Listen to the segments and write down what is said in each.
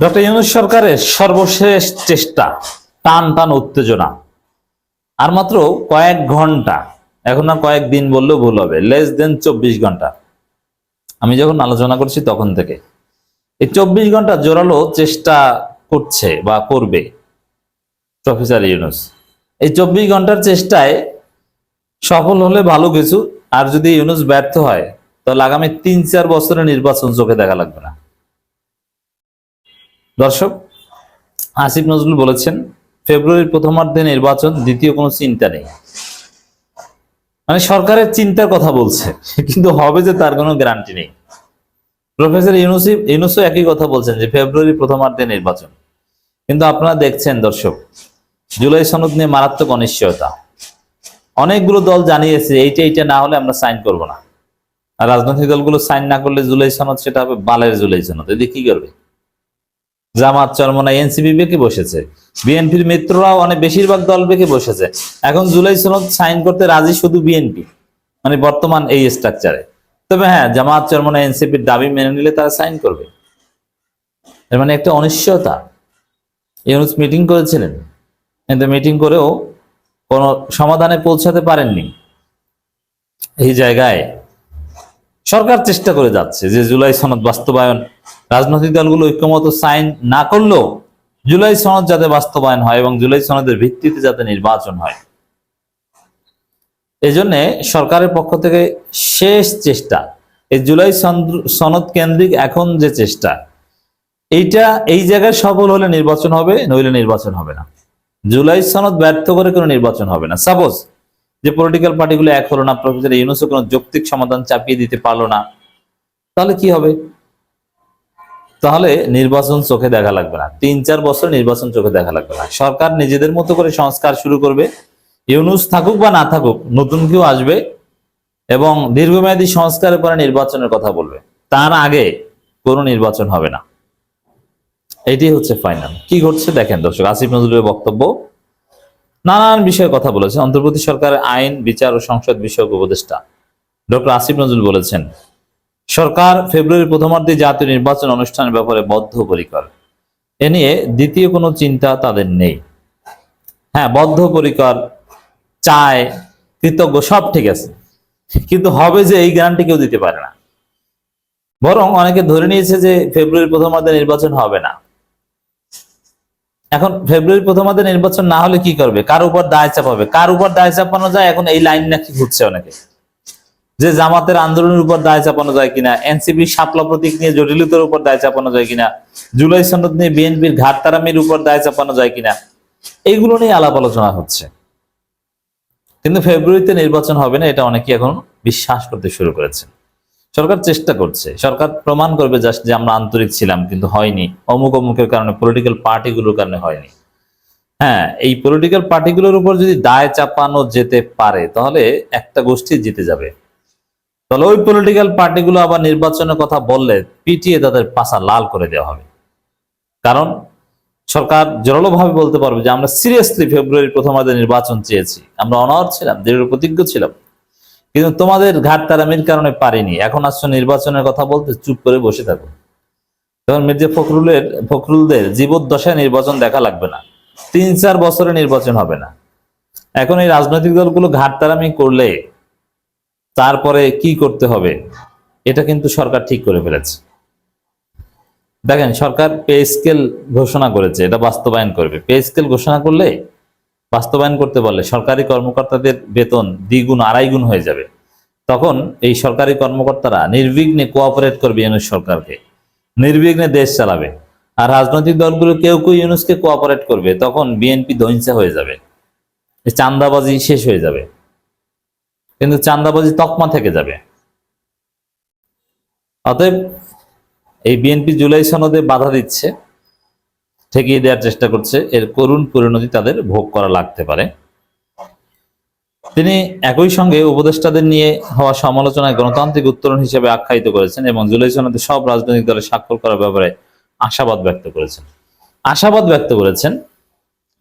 Doctor Yunus সরকারের সর্বশেষ চেষ্টা, টান টান উত্তেজনা। আর মাত্র কয়েক ঘণ্টা, এখন না কয়েক দিন বললেও ভুল হবে লেস দেন চব্বিশ ঘণ্টা। আমি যখন আলোচনা করছি তখন থেকে, এই চব্বিশ ঘণ্টা জোরালো চেষ্টা করছে বা করবে প্রফেসর ইউনুস। এই চব্বিশ ঘণ্টার চেষ্টায় সফল হলে ভালো কিছু, আর যদি ইউনুস ব্যর্থ হয়, তাহলে আগামী তিন চার বছরের নির্বাচন চোখে দেখা লাগবে না। দর্শক, আসিফ নজরুল বলেছেন, ফেব্রুয়ারির প্রথমার্ধে নির্বাচন দ্বিতীয় কোনো চিন্তা নেই। মানে সরকারের চিন্তার কথা বলছে, কিন্তু হবে যে তার কোনো গ্যারান্টি নেই। প্রফেসর ইউনুসি, ইউনুসও একই কথা বলছেন যে ফেব্রুয়ারি প্রথমার্ধে নির্বাচন। কিন্তু আপনারা দেখছেন দর্শক, জুলাই সনদ নিয়ে মারাত্মক অনিশ্চয়তা। অনেকগুলো দল জানিয়েছে, এইটা এইটা না হলে আমরা সাইন করব না। আর রাজনৈতিক দলগুলো সাইন না করলে জুলাই সনদ, সেটা হবে বালের জুলাই সনদ। এদিকে কি করবে? জামাত চরমনা এনসিপি বেঁকে বসেছে। বিএনপির মিত্ররাও অনেক বেশিরভাগ দল বেঁকে বসেছে। এখন জুলাই সনদ সাইন করতে রাজি শুধু বিএনপি মানে বর্তমান এই স্ট্রাকচারে তবে হ্যাঁ জামাত চরমনা এনসিপির দাবি মেনে নিলে তারা সাইন করবে। এর মানে একটা অনিশ্চয়তা। ইউনুস মিটিং করেছিলেন। কিন্তু মিটিং করেও কোনো সমাধানে পৌঁছাতে পারেননি। এই জায়গায় সরকার চেষ্টা করে যাচ্ছে যে জুলাই সনদ বাস্তবায়ন। রাজনৈতিক দলগুলো ঐক্যমত সাইন না করলেও জুলাই সনদ যাতে বাস্তবায়ন হয় এবং জুলাই সনদের ভিত্তিতে যাতে নির্বাচন হয়। এই জন্য সরকারের পক্ষ থেকে শেষ চেষ্টা, এই জুলাই সনদ কেন্দ্রিক এখন যে চেষ্টা, এইটা এই জায়গায় সফল হলে নির্বাচন হবে, নইলে নির্বাচন হবে না। জুলাই সনদ ব্যর্থ করে কোনো নির্বাচন হবে না। সাপোজ যে পলিটিক্যাল পার্টিগুলো এক হলো না, প্রফেসর ইউনুসও কোনো যৌক্তিক সমাধান চাপিয়ে দিতে পারল না। তাহলে কি হবে? তাহলে নির্বাচন চোখে দেখা লাগবে না। তিন, চার বছর নির্বাচন চোখে দেখা লাগবে না। সরকার নিজেদের মতো করে সংস্কার শুরু করবে। ইউনুস থাকুক বা না থাকুক, নতুন কেউ আসবে এবং দীর্ঘমেয়াদী সংস্কারের পরে নির্বাচনের কথা বলবে। তার আগে কোনো নির্বাচন হবে না। এটি হচ্ছে ফাইনাল কি ঘটছে দেখেন দর্শক, আসিফ নজরুলের বক্তব্য। নানান বিষয়ে কথা বলেছেন অন্তর্বর্তী সরকারের আইন, বিচার ও সংসদ বিষয়ক উপদেষ্টা ডক্টর আসিফ নজরুল বলেছেন, সরকার ফেব্রুয়ারি প্রথমার্ধে জাতীয় নির্বাচন অনুষ্ঠানের ব্যাপারে বদ্ধপরিকর। এ নিয়ে দ্বিতীয় কোনো চিন্তা তাদের নেই। হ্যাঁ বদ্ধপরিকর, চায়, কৃতজ্ঞ, সব ঠিক আছে। কিন্তু হবে যে এই গ্যারান্টি কেউ দিতে পারে না। বরং অনেকে ধরে নিয়েছে যে ফেব্রুয়ারি প্রথমার্ধে নির্বাচন হবে না। এখন ফেব্রুয়ারি প্রথমার্ধে নির্বাচন না হলে কি করবে? কার উপর দায় চাপাবে? কার উপর দায় চাপানো যায়? এখন এই লাইন নাকি ঘুরছে অনেকে। যে জামাতের আন্দোলনের উপর দায় চাপানো যায় কিনা এনসিপি সাপলা প্রতীক নিয়ে জটিলতার উপর দায় চাপানো যায় কিনা, জুলাই সনদ নিয়ে বিএনপির ঘাট তারামির উপর দায় চাপানো যায় কিনা এইগুলো নিয়ে আলাপ আলোচনা হচ্ছে। কিন্তু ফেব্রুয়ারিতে নির্বাচন হবে না, এটা অনেকে এখন বিশ্বাস করতে শুরু করেছে সরকার চেষ্টা করছে। সরকার প্রমাণ করবে জাস্ট যে আমরা আন্তরিক ছিলাম, কিন্তু হয়নি। অমুক অমুকের কারণে পলিটিক্যাল পার্টিগুলোর কারণে হয়নি। হ্যাঁ এই পলিটিক্যাল পার্টিগুলোর উপর যদি দায় চাপানো যেতে পারে, তাহলে একটা গোষ্ঠী জিতে যাবে। তাহলে ওই পলিটিক্যাল পার্টিগুলো আবার নির্বাচনের কথা বললে পিটিয়ে তাদের পাশা লাল করে দেওয়া হবে। কারণ সরকার জোরালোভাবে বলতে পারবে যে, আমরা সিরিয়াসলি ফেব্রুয়ারি প্রথমার্ধে নির্বাচন চেয়েছি। আমরা অনর ছিলাম দৃঢ় প্রতিজ্ঞ ছিলাম। কিন্তু তোমাদের ঘাট তারামির কারণে পারিনি। এখন আসছো নির্বাচনের কথা বলতে চুপ করে বসে থাকো। তখন মির্জা ফখরুলের, ফখরুলদের জীবদ্দশায় নির্বাচন দেখা লাগবে না। তিন চার বছরে নির্বাচন হবে না। এখন এই রাজনৈতিক দলগুলো ঘাট তারামি করলে তারপরে কি করতে হবে, এটা কিন্তু সরকার ঠিক করে ফেলেছে। দেখেন, সরকার পে স্কেল ঘোষণা করেছে, এটা বাস্তবায়ন করবে। পে স্কেল ঘোষণা করলে বাস্তবায়ন করতে পারলে সরকারি কর্মকর্তাদের বেতন দ্বিগুণ, আড়াই গুণ হয়ে যাবে। তখন এই সরকারি কর্মকর্তারা নির্বিঘ্নে কোঅপারেট করবে ইউনুস সরকারকে। নির্বিঘ্নে দেশ চালাবে। আর রাজনৈতিক দলগুলো কেউ কেউ ইউনুসকে কোঅপারেট করবে, তখন বিএনপি ধৈর্যা হয়ে যাবে। চান্দাবাজি শেষ হয়ে যাবে। কিন্তু চান্দাবাজি তকমা থেকে যাবে। অতএব এই বিএনপি জুলাই সনদে বাধা দিচ্ছে। ঠেকিয়ে দেওয়ার চেষ্টা করছে। এর করুণ পরিণতি তাদের ভোগ করা লাগতে পারে। তিনি একই সঙ্গে উপদেষ্টাদের নিয়ে হওয়া সমালোচনায় গণতান্ত্রিক উত্তরণ হিসেবে আখ্যায়িত করেছেন এবং জুলাই সনদে সব রাজনৈতিক দলে স্বাক্ষর করার ব্যাপারে আশাবাদ ব্যক্ত করেছেন। আশাবাদ ব্যক্ত করেছেন।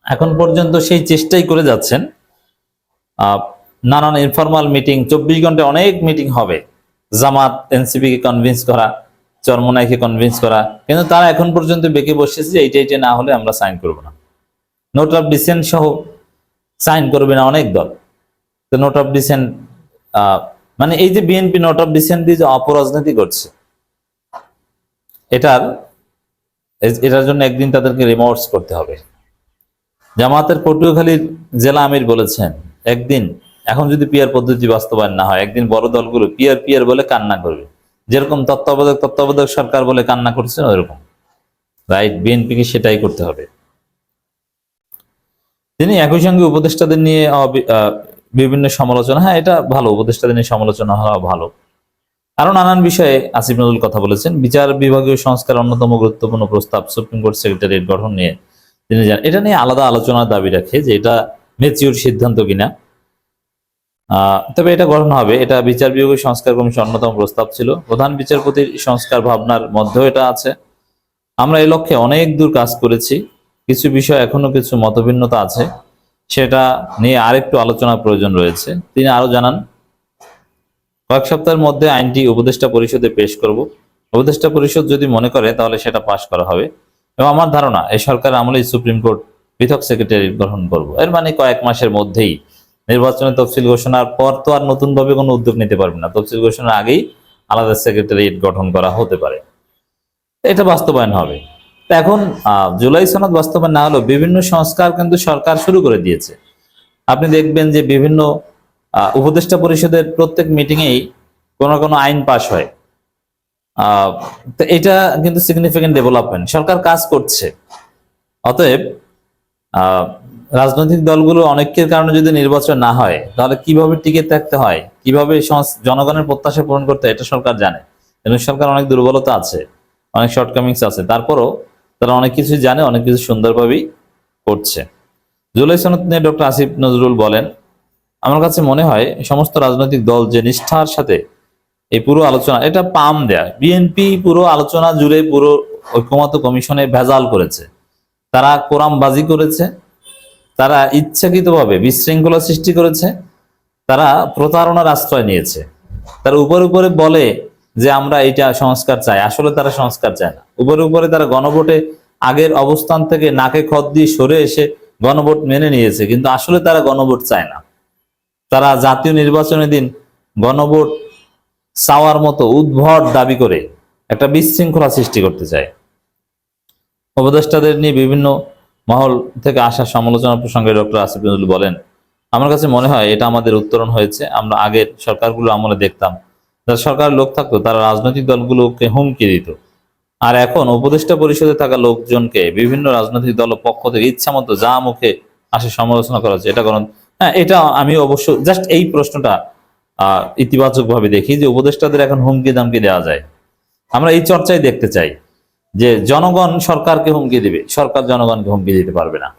এখন পর্যন্ত সেই চেষ্টাই করে যাচ্ছেন। নানান ইনফরমাল মিটিং চব্বিশ ঘন্টায় অনেক মিটিং হবে। জামাত এনসিপি কে কনভিন্স করা চরমনাইকে কনভিন্স করা। কিন্তু তারা এখন পর্যন্ত বেঁকে বসেছে যে এইটা এইটা না হলে আমরা সাইন করব না। নোট অফ ডিসেন্ট সহ সাইন করবে না অনেক দল। তো নোট অফ ডিসেন্ট মানে এই যে বিএনপি নোট অফ ডিসেন্ট দিয়ে যে অপরাজনীতি করছে এটার এটার জন্য একদিন তাদেরকে রিমোর্স করতে হবে। জামাতের পটুয়াখালীর জেলা আমির বলেছেন, একদিন, এখন যদি পিয়ার পদ্ধতি বাস্তবায়ন না হয়, একদিন বড় দলগুলো পিয়ার পিয়ার বলে কান্না করবে। যেরকম তত্ত্বাবধায়ক তত্ত্বাবধায়ক সরকার বলে কান্না করছে, ওইরকম। রাইট, বিএনপিকে সেটাই করতে হবে। তিনি একই সঙ্গে উপদেষ্টাদের নিয়ে বিভিন্ন সমালোচনা হ্যাঁ এটা ভালো, উপদেষ্টাদের নিয়ে সমালোচনা হওয়া ভালো। আরও নানান বিষয়ে আসিফ নজরুল কথা বলেছেন। বিচার বিভাগীয় সংস্কার অন্যতম গুরুত্বপূর্ণ প্রস্তাব, সুপ্রিম কোর্ট সেক্রেটারিয়েট গঠন নিয়ে তিনি জান এটা নিয়ে আলাদা আলোচনার দাবি রাখে যে এটা মেচিউর সিদ্ধান্ত কিনা। তবে এটা গঠন হবে। এটা বিচার বিভাগীয় সংস্কার কমিশন অন্যতম প্রস্তাব ছিল। প্রধান বিচারপতির সংস্কার ভাবনার মধ্যেও এটা আছে। আমরা এই লক্ষ্যে অনেক দূর কাজ করেছি। কিছু বিষয় এখনও কিছু মতভিন্নতা আছে। সেটা নিয়ে আরেকটু আলোচনার প্রয়োজন রয়েছে। তিনি আরও জানান, কয়েক সপ্তাহের মধ্যে আইনটি উপদেষ্টা পরিষদে পেশ করব। উপদেষ্টা পরিষদ যদি মনে করে, তাহলে সেটা পাশ করা হবে। এবং আমার ধারণা, এই সরকার আমলেই সুপ্রিম কোর্ট পৃথক সেক্রেটারি গঠন করব। এর মানে কয়েক মাসের মধ্যেই নির্বাচনের তফসিল ঘোষণার পর তো আর নতুন ভাবে কোনো উদ্যোগ নিতে পারবে না। তফসিল ঘোষণার আগেই আলাদা সেক্রেটারিয়েট গঠন করা হতে পারে। এটা বাস্তবায়ন হবে। এখন জুলাই সনদ বাস্তবায়ন না হলেও বিভিন্ন সংস্কার কিন্তু সরকার শুরু করে দিয়েছে। আপনি দেখবেন যে বিভিন্ন উপদেষ্টা পরিষদের প্রত্যেক মিটিংয়েই কোনো কোনো আইন পাশ হয়। তো এটা কিন্তু সিগনিফিকেন্ট ডেভেলপমেন্ট সরকার কাজ করছে। অতএব রাজনৈতিক দলগুলো অনেকের কারণে যদি নির্বাচন না হয়, তাহলে কীভাবে টিকে থাকতে হয়? কীভাবে জনগণের প্রত্যাশা পূরণ করতে এটা সরকার জানে। এবং সরকার অনেক দুর্বলতা আছে, অনেক শর্টকামিংস আছে। তারপরও তারা অনেক কিছু জানে, অনেক কিছু সুন্দরভাবেই করছে। জুলাই সনদ নিয়ে ডক্টর আসিফ নজরুল বলেন, আমার কাছে মনে হয় সমস্ত রাজনৈতিক দল যে নিষ্ঠার সাথে এই পুরো আলোচনা, এটা পাম দেয়া। বিএনপি পুরো আলোচনা জুড়ে পুরো ঐক্যমত কমিশনে ভেজাল করেছে। তারা কোরামবাজি করেছে তারা ইচ্ছাকৃতভাবে বিশৃঙ্খলা সৃষ্টি করেছে, তারা প্রতারণার আশ্রয় নিয়েছে। তারা উপরে উপরে বলে যে আমরা এটা সংস্কার চাই, আসলে তারা সংস্কার চায় না। উপরে উপরে তারা গণভোটে আগের অবস্থান থেকে নাকে খত দিয়ে সরে এসে গণভোট মেনে নিয়েছে, কিন্তু আসলে তারা গণভোট চায় না। তারা জাতীয় নির্বাচনের দিন গণভোট চাওয়ার মতো উদ্ভট দাবি করে একটা বিশৃঙ্খলা সৃষ্টি করতে চায়। উপদেষ্টাদের নিয়ে বিভিন্ন মহল থেকে আসা সমালোচনা প্রসঙ্গে ডক্টর আসিফ নজরুল বলেন, আমার কাছে মনে হয় এটা আমাদের উত্তরণ হয়েছে। আমরা আগের সরকারগুলো আমলে দেখতাম। যারা সরকারের লোক থাকতো, তারা রাজনৈতিক দলগুলোকে হুমকি দিত। আর এখন উপদেষ্টা পরিষদে থাকা লোকজনকে বিভিন্ন রাজনৈতিক দল পক্ষ থেকে ইচ্ছা মতো যা মুখে আসে সমালোচনা করা হচ্ছে, এটা কারণ হ্যাঁ এটা আমি অবশ্য জাস্ট এই প্রশ্নটা আহ ইতিবাচক ভাবে দেখি যে উপদেষ্টাদের এখন হুমকি দামকি দেওয়া যায়। আমরা এই চর্চাই দেখতে চাই। যে জনগণ সরকারকে হুমকি দিবে সরকার জনগণকে হুমকি দিতে পারবে না।